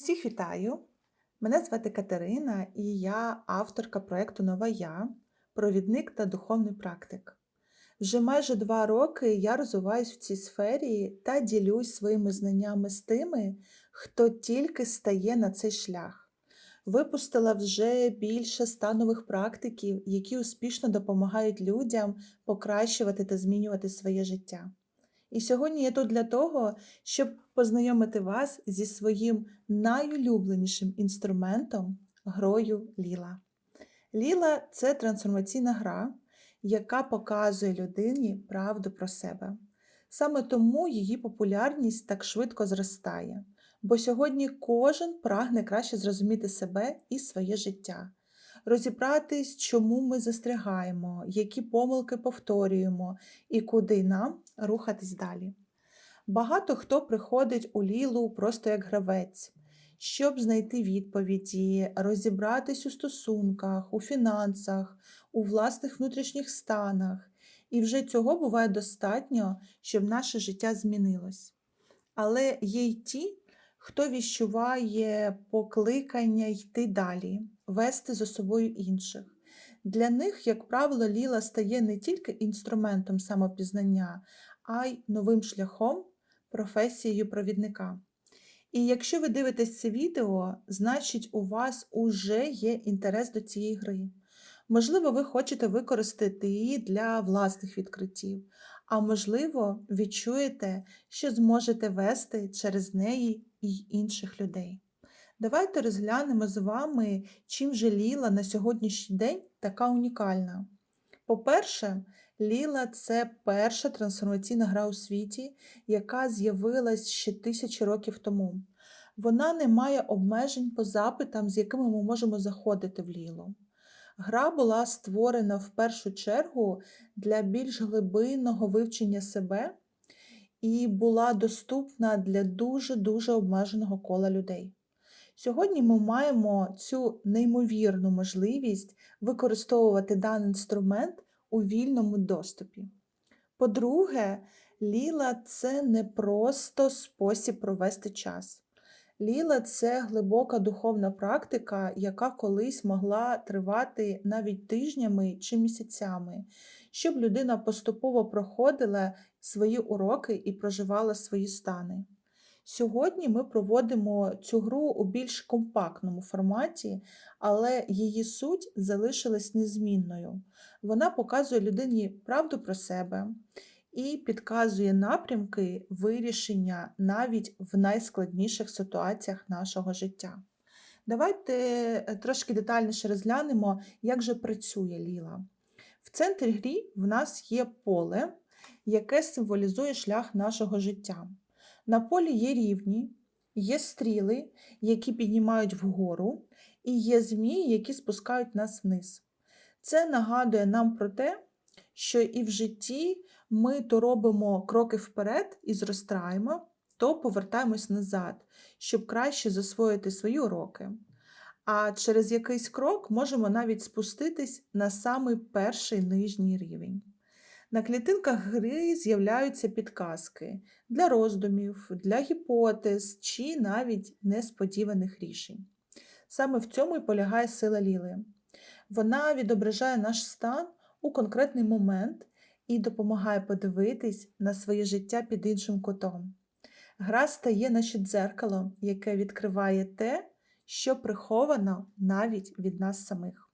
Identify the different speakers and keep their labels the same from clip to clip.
Speaker 1: Всіх вітаю! Мене звати Катерина і я авторка проєкту Нова Я, провідник та духовний практик. Вже майже два роки я розвиваюсь в цій сфері та ділюсь своїми знаннями з тими, хто тільки стає на цей шлях. Випустила вже більше ста нових практиків, які успішно допомагають людям покращувати та змінювати своє життя. І сьогодні я тут для того, щоб познайомити вас зі своїм найулюбленішим інструментом грою Ліла. Ліла це трансформаційна гра, яка показує людині правду про себе. Саме тому її популярність так швидко зростає, бо сьогодні кожен прагне краще зрозуміти себе і своє життя, розібратись, чому ми застрягаємо, які помилки повторюємо і куди нам рухатись далі. Багато хто приходить у Лілу просто як гравець, щоб знайти відповіді, розібратись у стосунках, у фінансах, у власних внутрішніх станах. І вже цього буває достатньо, щоб наше життя змінилось. Але є й ті, хто відчуває покликання йти далі, вести за собою інших. Для них, як правило, Ліла стає не тільки інструментом самопізнання, а й новим шляхом, професією провідника. І якщо ви дивитесь це відео, значить у вас уже є інтерес до цієї гри. Можливо, ви хочете використати її для власних відкриттів, а можливо, відчуєте, що зможете вести через неї і інших людей. Давайте розглянемо з вами, чим же Ліла на сьогоднішній день така унікальна. По-перше, Ліла це перша трансформаційна гра у світі, яка з'явилась ще тисячі років тому. Вона не має обмежень по запитам, з якими ми можемо заходити в Лілу. Гра була створена в першу чергу для більш глибинного вивчення себе і була доступна для дуже-дуже обмеженого кола людей. Сьогодні ми маємо цю неймовірну можливість використовувати даний інструмент у вільному доступі. По-друге, Ліла це не просто спосіб провести час. Ліла це глибока духовна практика, яка колись могла тривати навіть тижнями чи місяцями, щоб людина поступово проходила свої уроки і проживала свої стани. Сьогодні ми проводимо цю гру у більш компактному форматі, але її суть залишилась незмінною. Вона показує людині правду про себе і підказує напрямки вирішення навіть в найскладніших ситуаціях нашого життя. Давайте е, трошки детальніше розглянемо, як же працює Ліла. В центрі грі в нас є поле, яке символізує шлях нашого життя. На полі є рівні, є стріли, які піднімають вгору, і є змії, які спускають нас вниз. Це нагадує нам про те, що і в житті ми то робимо кроки вперед і зростаємо, то повертаємось назад, щоб краще засвоїти свої уроки. А через якийсь крок можемо навіть спуститись на самий перший нижній рівень. На клітинках гри з'являються підказки для роздумів, для гіпотез чи навіть несподіваних рішень. Саме в цьому і полягає сила Ліли. Вона відображає наш стан у конкретний момент і допомагає подивитись на своє життя під іншим кутом. Гра стає наче дзеркалом, яке відкриває те, що приховано навіть від нас самих.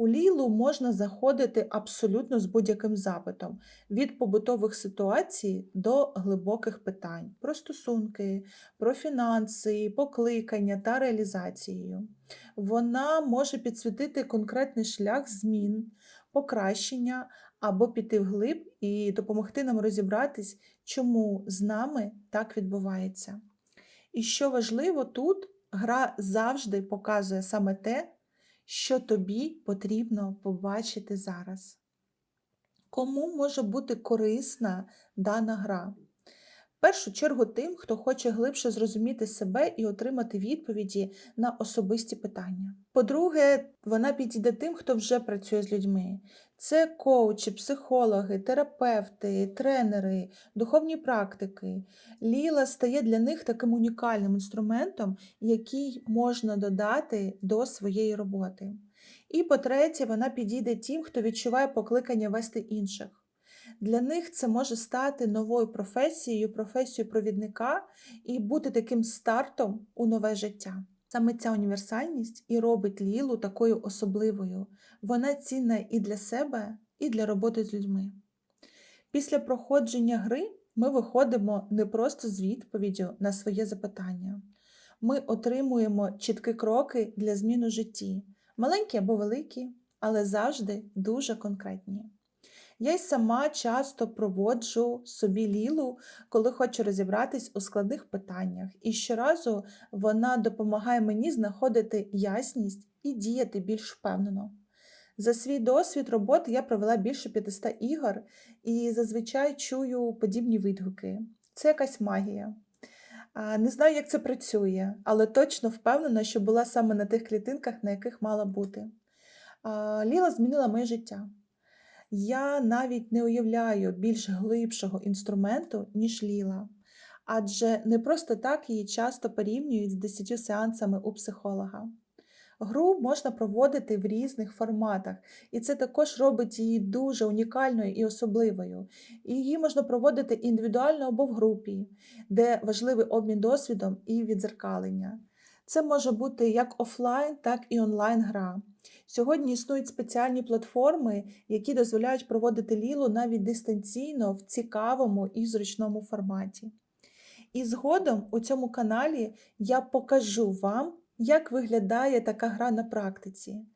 Speaker 1: У Лілу можна заходити абсолютно з будь-яким запитом, від побутових ситуацій до глибоких питань про стосунки, про фінанси, покликання та реалізацію. Вона може підсвітити конкретний шлях змін, покращення або піти вглиб і допомогти нам розібратись, чому з нами так відбувається. І що важливо, тут гра завжди показує саме те, що тобі потрібно побачити зараз. Кому може бути корисна дана гра? Першу чергу тим, хто хоче глибше зрозуміти себе і отримати відповіді на особисті питання. По-друге, вона підійде тим, хто вже працює з людьми. Це коучі, психологи, терапевти, тренери, духовні практики. Ліла стає для них таким унікальним інструментом, який можна додати до своєї роботи. І по-третє, вона підійде тим, хто відчуває покликання вести інших. Для них це може стати новою професією, професією провідника і бути таким стартом у нове життя. Саме ця універсальність і робить Лілу такою особливою. Вона цінна і для себе, і для роботи з людьми. Після проходження гри ми виходимо не просто з відповіддю на своє запитання. Ми отримуємо чіткі кроки для змін у житті, маленькі або великі, але завжди дуже конкретні. Я й сама часто проводжу собі лілу, коли хочу розібратись у складних питаннях, і щоразу вона допомагає мені знаходити ясність і діяти більш впевнено. За свій досвід роботи я провела більше 500 ігор і зазвичай чую подібні відгуки. Це якась магія. Не знаю, як це працює, але точно впевнена, що була саме на тих клітинках, на яких мала бути. Ліла змінила моє життя. Я навіть не уявляю більш глибшого інструменту, ніж ліла, адже не просто так її часто порівнюють з 10 сеансами у психолога. Гру можна проводити в різних форматах, і це також робить її дуже унікальною і особливою. Її можна проводити індивідуально або в групі, де важливий обмін досвідом і відзеркалення. Це може бути як офлайн, так і онлайн гра. Сьогодні існують спеціальні платформи, які дозволяють проводити лілу навіть дистанційно в цікавому і зручному форматі. І згодом у цьому каналі я покажу вам, як виглядає така гра на практиці.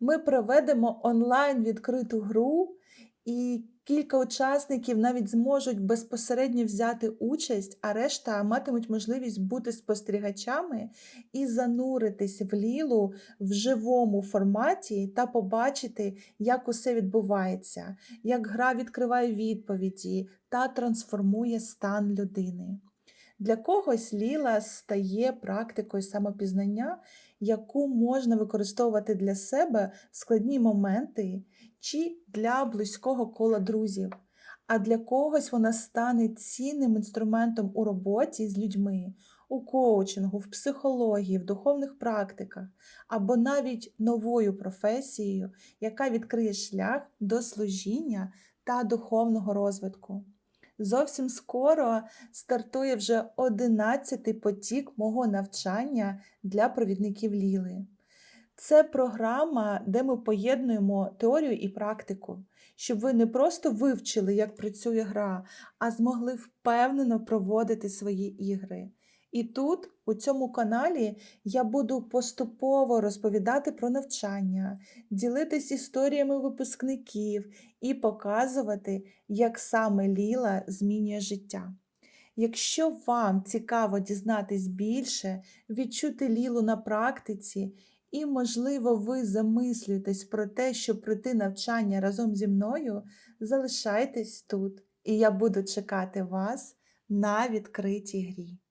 Speaker 1: Ми проведемо онлайн відкриту гру, і кілька учасників навіть зможуть безпосередньо взяти участь, а решта матимуть можливість бути спостерігачами і зануритись в лілу в живому форматі та побачити, як усе відбувається, як гра відкриває відповіді та трансформує стан людини. Для когось ліла стає практикою самопізнання, яку можна використовувати для себе в складні моменти чи для близького кола друзів, а для когось вона стане цінним інструментом у роботі з людьми, у коучингу, в психології, в духовних практиках, або навіть новою професією, яка відкриє шлях до служіння та духовного розвитку. Зовсім скоро стартує вже одинадцятий потік мого навчання для провідників Ліли. Це програма, де ми поєднуємо теорію і практику, щоб ви не просто вивчили, як працює гра, а змогли впевнено проводити свої ігри. І тут, у цьому каналі, я буду поступово розповідати про навчання, ділитись історіями випускників і показувати, як саме Ліла змінює життя. Якщо вам цікаво дізнатись більше, відчути Лілу на практиці, і, можливо, ви замислюєтесь про те, щоб пройти навчання разом зі мною, залишайтесь тут, і я буду чекати вас на відкритій грі.